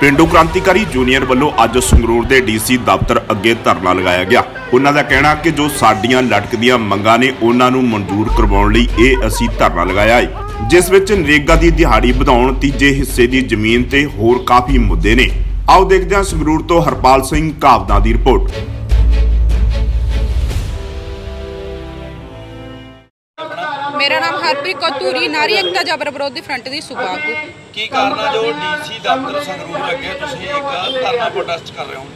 ਪਿੰਡੂ ਕ੍ਰਾਂਤੀਕਾਰੀ ਜੂਨੀਅਰ ਵੱਲੋਂ ਅੱਜ ਸੰਗਰੂਰ ਦੇ ਡੀਸੀ ਦਫ਼ਤਰ ਅੱਗੇ ਧਰਨਾ ਲਗਾਇਆ ਗਿਆ। ਉਹਨਾਂ ਦਾ ਕਹਿਣਾ ਕਿ ਜੋ ਸਾਡੀਆਂ ਲਟਕਦੀਆਂ ਮੰਗਾਂ ਨੇ ਉਹਨਾਂ ਨੂੰ ਮਨਜ਼ੂਰ ਕਰਵਾਉਣ ਲਈ ਇਹ ਅਸੀਂ ਧਰਨਾ ਲਗਾਇਆ ਹੈ ਜਿਸ ਵਿੱਚ ਨਰੇਗਾ ਦੀ ਦਿਹਾੜੀ ਵਧਾਉਣ, ਤੀਜੇ ਹਿੱਸੇ ਦੀ ਜ਼ਮੀਨ ਤੇ ਹੋਰ ਕਾਫੀ ਮੁੱਦੇ ਨੇ। ਆਓ ਦੇਖਦੇ ਹਾਂ ਸੰਗਰੂਰ ਤੋਂ ਹਰਪਾਲ ਸਿੰਘ ਕਾਵਦਾ ਦੀ ਰਿਪੋਰਟ। ਹਰਪ੍ਰੀਤ ਕੌਰ ਧੂਰੀ ਨਾਰੀ ਏਕਤਾ ਜਬਰ ਵਿਰੋਧੀ ਫਰੰਟ ਦੀ ਸੂਬਾ ਆਗੂ। ਕੀ ਕਾਰਨ ਜੋ ਡੀਸੀ ਦਫ਼ਤਰ ਸੰਗਰੂਰ ਅੱਗੇ ਤੁਸੀਂ ਇੱਕ ਧਰਨਾ ਪ੍ਰੋਟੈਸਟ ਕਰ ਰਹੇ ਹੋ?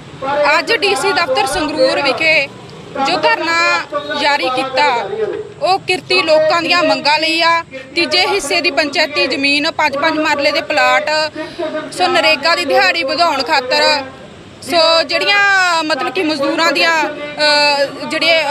ਅੱਜ ਡੀਸੀ ਦਫ਼ਤਰ ਸੰਗਰੂਰ ਵਿਖੇ ਜੋ ਧਰਨਾ ਜਾਰੀ ਕੀਤਾ ਉਹ ਕਿਰਤੀ ਲੋਕਾਂ ਦੀਆਂ ਮੰਗਾਂ ਲਈ ਆ। ਤੀਜੇ ਹਿੱਸੇ ਦੀ ਪੰਚਾਇਤੀ ਜ਼ਮੀਨ ਪੰਜ ਪੰਜ ਮਰਲੇ ਦੇ ਪਲਾਟ ਸੋ ਨਰੇਗਾ ਦੀ ਦਿਹਾੜੀ ਵਧਾਉਣ ਖਾਤਰ ਸੋ ਜਿਹੜੀਆਂ ਮਤਲਬ ਕਿ ਮਜ਼ਦੂਰਾਂ ਦੀਆਂ ਜਿਹੜੇ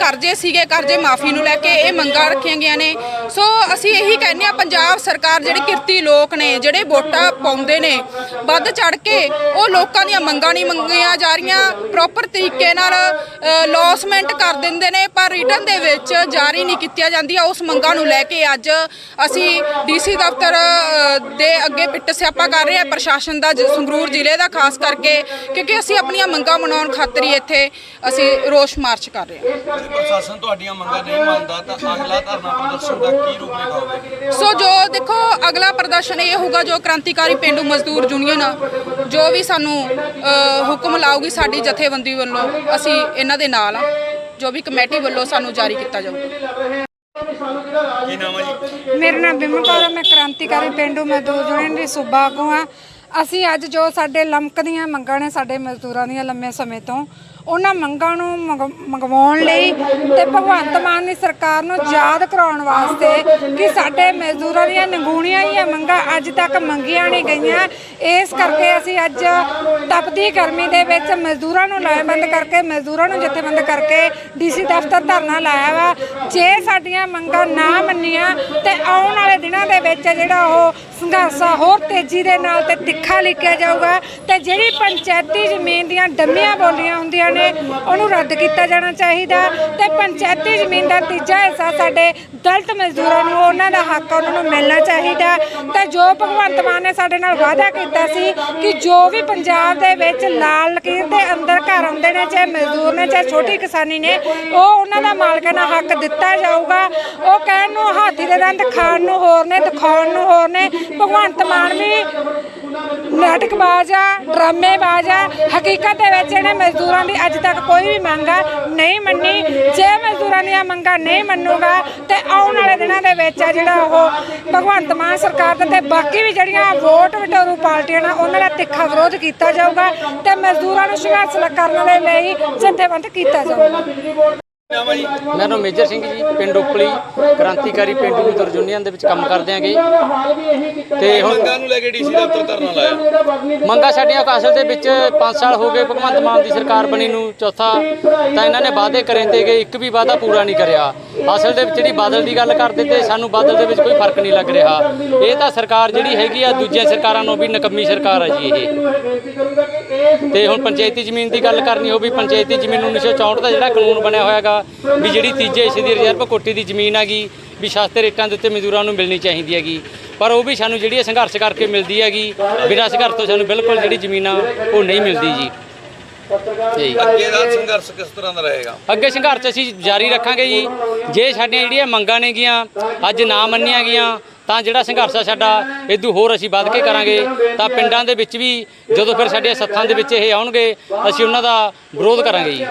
ਕਰਜ਼ੇ ਸੀਗੇ, ਕਰਜ਼ੇ ਮਾਫੀ ਨੂੰ ਲੈ ਕੇ ਇਹ ਮੰਗਾਂ ਰੱਖੀਆਂ ਗਈਆਂ ਨੇ। ਸੋ ਅਸੀਂ ਇਹੀ ਕਹਿੰਦੇ ਆ ਪੰਜਾਬ ਸਰਕਾਰ ਜਿਹੜੇ ਕਿਰਤੀ ਲੋਕ ਨੇ, ਜਿਹੜੇ ਵੋਟਾਂ ਪਾਉਂਦੇ ਨੇ, ਵੱਧ ਚੜ ਕੇ ਉਹ ਲੋਕਾਂ ਦੀਆਂ ਮੰਗਾਂ ਨਹੀਂ ਮੰਗੀਆਂ ਜਾ ਰਹੀਆਂ। ਪ੍ਰੋਪਰ ਤਰੀਕੇ ਨਾਲ ਲੌਸਮੈਂਟ ਕਰ ਦਿੰਦੇ ਨੇ, ਪਰ ਰਿਟਰਨ ਦੇ ਵਿੱਚ ਜਾਰੀ ਨਹੀਂ ਕੀਤੀਆਂ ਜਾਂਦੀਆਂ। ਉਸ ਮੰਗਾਂ ਨੂੰ ਲੈ ਕੇ ਅੱਜ ਅਸੀਂ ਡੀਸੀ ਦਫ਼ਤਰ ਦੇ ਅੱਗੇ ਪਿੱਟ ਸਿਆਪਾ ਕਰ ਰਹੇ ਹਾਂ। ਪ੍ਰਸ਼ਾਸਨ ਦਾ ਜ- ਸੰਗਰੂਰ ਜ਼ਿਲ੍ਹੇ ਦਾ, ਖਾਸ ਕਰਕੇ ਕਿ ਕਿਉਂਕਿ ਅਸੀਂ ਆਪਣੀਆਂ ਮੰਗਾਂ ਮਨਾਉਣ ਖਾਤਰ ਹੀ ਇੱਥੇ ਅਸੀਂ ਰੋਸ ਮਾਰਚ ਕਰ ਰਹੇ ਹਾਂ। ਜੇ ਪ੍ਰਸ਼ਾਸਨ ਤੁਹਾਡੀਆਂ ਮੰਗਾਂ ਨਹੀਂ ਮੰਨਦਾ ਤਾਂ ਅਗਲਾ ਧਰਨਾ ਪ੍ਰਦਰਸ਼ਨ ਦਾ ਕੀ ਰੂਪ ਹੋਵੇਗੀ ਸੋ ਜੋ ਦੇਖੋ ਅਗਲਾ ਪ੍ਰਦਰਸ਼ਨ ਇਹ ਹੋਊਗਾ ਜੋ ਕ੍ਰਾਂਤੀਕਾਰੀ ਪਿੰਡੂ ਮਜ਼ਦੂਰ ਯੂਨੀਅਨ ਜੋ ਵੀ ਸਾਨੂੰ ਹੁਕਮ ਲਾਊਗੀ ਸਾਡੀ ਜਥੇਬੰਦੀ ਵੱਲੋਂ ਅਸੀਂ ਇਹਨਾਂ ਦੇ ਨਾਲ ਆ ਜੋ ਵੀ ਕਮੇਟੀ ਵੱਲੋਂ ਸਾਨੂੰ ਜਾਰੀ ਕੀਤਾ ਜਾਊਗਾ। ਕੀ ਨਾਮ ਹੈ ਜੀ? ਮੇਰਾ ਨਾਮ ਬਿਮਲ ਕੌਰ ਹੈ ਮੈਂ ਕ੍ਰਾਂਤੀਕਾਰੀ ਪਿੰਡੂ ਮਜ਼ਦੂਰ ਯੂਨੀਅਨ ਦੀ ਸੂਬਾ ਆਗੂ ਹਾਂ ਅਸੀਂ ਅੱਜ ਜੋ ਸਾਡੇ ਲਮਕਦੀਆਂ ਮੰਗਾਂ ਨੇ ਸਾਡੇ ਮਜ਼ਦੂਰਾਂ ਦੀਆਂ ਲੰਮੇ ਸਮੇਂ ਤੋਂ ਉਹਨਾਂ ਮੰਗਾਂ ਨੂੰ ਮੰਗ- ਮੰਗਵਾਉਣ ਲਈ ਤੇ ਭਗਵੰਤ ਮਾਨ ਦੀ ਸਰਕਾਰ ਨੂੰ ਯਾਦ ਕਰਾਉਣ ਵਾਸਤੇ ਕਿ ਸਾਡੇ ਮਜ਼ਦੂਰਾਂ ਦੀਆਂ ਨਗੂਣੀਆਂ ਹੀ ਇਹ ਮੰਗਾਂ ਅੱਜ ਤੱਕ ਮੰਗੀਆਂ ਨਹੀਂ ਗਈਆਂ। ਇਸ ਕਰਕੇ ਅਸੀਂ ਅੱਜ ਤਪਦੀ ਗਰਮੀ ਦੇ ਵਿੱਚ ਮਜ਼ਦੂਰਾਂ ਨੂੰ ਲਾਇਬੰਦ ਕਰਕੇ, ਮਜ਼ਦੂਰਾਂ ਨੂੰ ਜਥੇਬੰਦ ਕਰਕੇ ਡੀਸੀ ਦਫ਼ਤਰ ਧਰਨਾ ਲਾਇਆ ਵਾ। ਜੇ ਸਾਡੀਆਂ ਮੰਗਾਂ ਨਾ ਮੰਨੀਆਂ ਤੇ ਆਉਣ ਵਾਲੇ ਦਿਨਾਂ ਦੇ ਵਿੱਚ ਜਿਹੜਾ ਉਹ ਸੰਘਰਸ਼ ਆ ਹੋਰ ਤੇਜ਼ੀ ਦੇ ਨਾਲ ਤੇ ਤਿੱਖਾ ਲਿਖਿਆ ਜਾਊਗਾ ਤੇ ਜਿਹੜੀ ਪੰਚਾਇਤੀ ਜ਼ਮੀਨ ਦੀਆਂ ਡੰਮੀਆਂ ਬੋਲੀਆਂ ਹੁੰਦੀਆਂ ਨੇ ਉਹਨੂੰ ਰੱਦ ਕੀਤਾ ਜਾਣਾ ਚਾਹੀਦਾ ਤੇ ਪੰਚਾਇਤੀ ਜ਼ਮੀਨ ਦਾ ਤੀਜਾ ਹਿੱਸਾ ਸਾਡੇ ਦਲਿਤ ਮਜ਼ਦੂਰਾਂ ਨੂੰ ਉਹਨਾਂ ਦਾ ਹੱਕ ਉਹਨਾਂ ਨੂੰ ਮਿਲਣਾ ਚਾਹੀਦਾ ਤੇ ਜੋ ਭਗਵੰਤ ਮਾਨ ਨੇ ਸਾਡੇ ਨਾਲ ਵਾਅਦਾ ਕੀਤਾ ਸੀ ਕਿ ਜੋ ਵੀ ਪੰਜਾਬ ਦੇ ਵਿੱਚ ਲਾਲ ਲਕੀਰ ਦੇ ਅੰਦਰ ਘਰ ਆਉਂਦੇ ਨੇ, ਚਾਹੇ ਮਜ਼ਦੂਰ ਨੇ, ਚਾਹੇ ਛੋਟੀ ਕਿਸਾਨੀ ਨੇ, ਉਹ ਉਹਨਾਂ ਦਾ ਮਾਲਕਾਨਾ ਹੱਕ ਦਿੱਤਾ ਜਾਊਗਾ। ਉਹ ਕਹਿਣ ਨੂੰ, ਹਾਥੀ ਦੇ ਦੰਦ ਖਾਣ ਨੂੰ ਹੋਰ ਨੇ, ਦਿਖਾਉਣ ਨੂੰ ਹੋਰ ਨੇ। ਭਗਵੰਤ ਮਾਨ ਵੀ ਨਾਟਕਬਾਜ਼ ਆ, ਡਰਾਮੇਬਾਜ਼ ਆ, ਹਕੀਕਤ ਦੇ ਵਿੱਚ ਇਹਨੇ ਮਜ਼ਦੂਰਾਂ ਦੀ ਅੱਜ ਤੱਕ ਕੋਈ ਵੀ ਮੰਗ ਆ ਨਹੀਂ ਮੰਨੀ। ਜੇ ਮਜ਼ਦੂਰਾਂ ਦੀਆਂ ਮੰਗਾਂ ਨਹੀਂ ਮੰਨੂਗਾ ਤੇ ਆਉਣ ਵਾਲੇ ਦਿਨਾਂ ਦੇ ਵਿੱਚ ਆ ਜਿਹੜਾ ਉਹ ਭਗਵੰਤ ਮਾਨ ਸਰਕਾਰ ਦਾ ਤੇ ਬਾਕੀ ਵੀ ਜਿਹੜੀਆਂ ਵੋਟ ਵਿਟੋਰੂ ਪਾਰਟੀਆਂ ਨੇ, ਉਹਨਾਂ ਦਾ ਤਿੱਖਾ ਵਿਰੋਧ ਕੀਤਾ ਜਾਊਗਾ ਤੇ ਮਜ਼ਦੂਰਾਂ ਨੂੰ ਸੰਘਰਸ਼ ਕਰਨ ਦੇ ਲਈ ਜਥੇਬੰਦ ਕੀਤਾ ਜਾਊਗਾ। ਨਾਮ ਹੈ ਜੀ? ਮੇਰਾ ਨਾਮ ਮੇਜਰ ਸਿੰਘ ਜੀ ਪਿੰਡ ਉਪਲੀ ਕ੍ਰਾਂਤੀਕਾਰੀ ਪਿੰਡੂ ਮਜ਼ਦੂਰ ਯੂਨੀਅਨ ਦੇ ਵਿੱਚ ਕੰਮ ਕਰਦੇ ਆਂਗੇ ਤੇ ਹੁਣ ਮੰਗਾਂ ਨੂੰ ਲੈ ਕੇ ਡੀਸੀ ਦਫ਼ਤਰ ਧਰਨਾ ਲਾਇਆ। ਮੰਗਾ ਸਾਡੀਆਂ ਅਸਲ ਦੇ ਵਿੱਚ 5 ਸਾਲ ਹੋ ਗਏ ਭਗਵੰਤ ਮਾਨ ਦੀ ਸਰਕਾਰ ਬਣੀ ਨੂੰ ਚੌਥਾ ਤਾਂ ਇਹਨਾਂ ਨੇ ਵਾਅਦੇ ਕਰੇ ਤੇ ਗਏ ਇੱਕ ਵੀ ਵਾਅਦਾ ਪੂਰਾ ਨਹੀਂ ਕਰਿਆ। ਅਸਲ ਦੇ ਵਿੱਚ ਜਿਹੜੀ ਬਾਦਲ ਦੀ ਗੱਲ ਕਰਦੇ ਤੇ ਸਾਨੂੰ ਬਾਦਲ ਦੇ ਵਿੱਚ ਕੋਈ ਫ਼ਰਕ ਨਹੀਂ ਲੱਗ ਰਿਹਾ। ਇਹ ਤਾਂ ਸਰਕਾਰ ਜਿਹੜੀ ਹੈਗੀ ਆ ਦੂਜੀਆਂ ਸਰਕਾਰਾਂ ਨੂੰ ਵੀ ਨਕੰਮੀ ਸਰਕਾਰ ਆ ਜੀ ਇਹ। ਤੇ ਹੁਣ ਪੰਚਾਇਤੀ ਜ਼ਮੀਨ ਦੀ ਗੱਲ ਕਰਨੀ ਹੋ ਵੀ ਪੰਚਾਇਤੀ ਜ਼ਮੀਨ 1964 ਦਾ ਜਿਹੜਾ ਕਾਨੂੰਨ ਬਣਿਆ ਹੋਇਆਗਾ ਵੀ ਜਿਹੜੀ ਤੀਜੇ ਹਿੱਸੇ ਦੀ ਰਿਜ਼ਰਵ ਕੋਟੀ ਦੀ ਜ਼ਮੀਨ ਹੈਗੀ ਵੀ ਸਸਤੇ ਰੇਟਾਂ ਦੇ ਉੱਤੇ ਮਜ਼ਦੂਰਾਂ ਨੂੰ ਮਿਲਣੀ ਚਾਹੀਦੀ ਹੈਗੀ। ਪਰ ਉਹ ਵੀ ਸਾਨੂੰ ਜਿਹੜੀ ਹੈ ਸੰਘਰਸ਼ ਕਰਕੇ ਮਿਲਦੀ ਹੈਗੀ ਬਿਨਾਂ ਸੰਘਰਸ਼ ਤੋਂ ਸਾਨੂੰ ਬਿਲਕੁਲ ਜਿਹੜੀ ਜ਼ਮੀਨ ਆ ਉਹ ਨਹੀਂ ਮਿਲਦੀ ਜੀ। ਜੀ ਅੱਗੇ ਦਾ ਸੰਘਰਸ਼ ਕਿਸ ਤਰ੍ਹਾਂ ਦਾ ਰਹੇਗਾ? ਅੱਗੇ ਸੰਘਰਸ਼ ਅਸੀਂ ਜਾਰੀ ਰੱਖਾਂਗੇ ਜੀ। ਜੇ ਸਾਡੀਆਂ ਜਿਹੜੀਆਂ ਮੰਗਾਂ ਨੇਗੀਆਂ ਅੱਜ ਨਾ ਮੰਨੀਆਂ ਗਈਆਂ ਤਾਂ ਜਿਹੜਾ ਸੰਘਰਸ਼ ਆ ਸਾਡਾ ਇਦੋਂ ਹੋਰ ਅਸੀਂ ਵੱਧ ਕੇ ਕਰਾਂਗੇ। ਤਾਂ ਪਿੰਡਾਂ ਦੇ ਵਿੱਚ ਵੀ ਜਦੋਂ ਫਿਰ ਸਾਡੇ ਸੱਥਾਂ ਦੇ ਵਿੱਚ ਇਹ ਆਉਣਗੇ ਅਸੀਂ ਉਹਨਾਂ ਦਾ ਵਿਰੋਧ ਕਰਾਂਗੇ ਜੀ।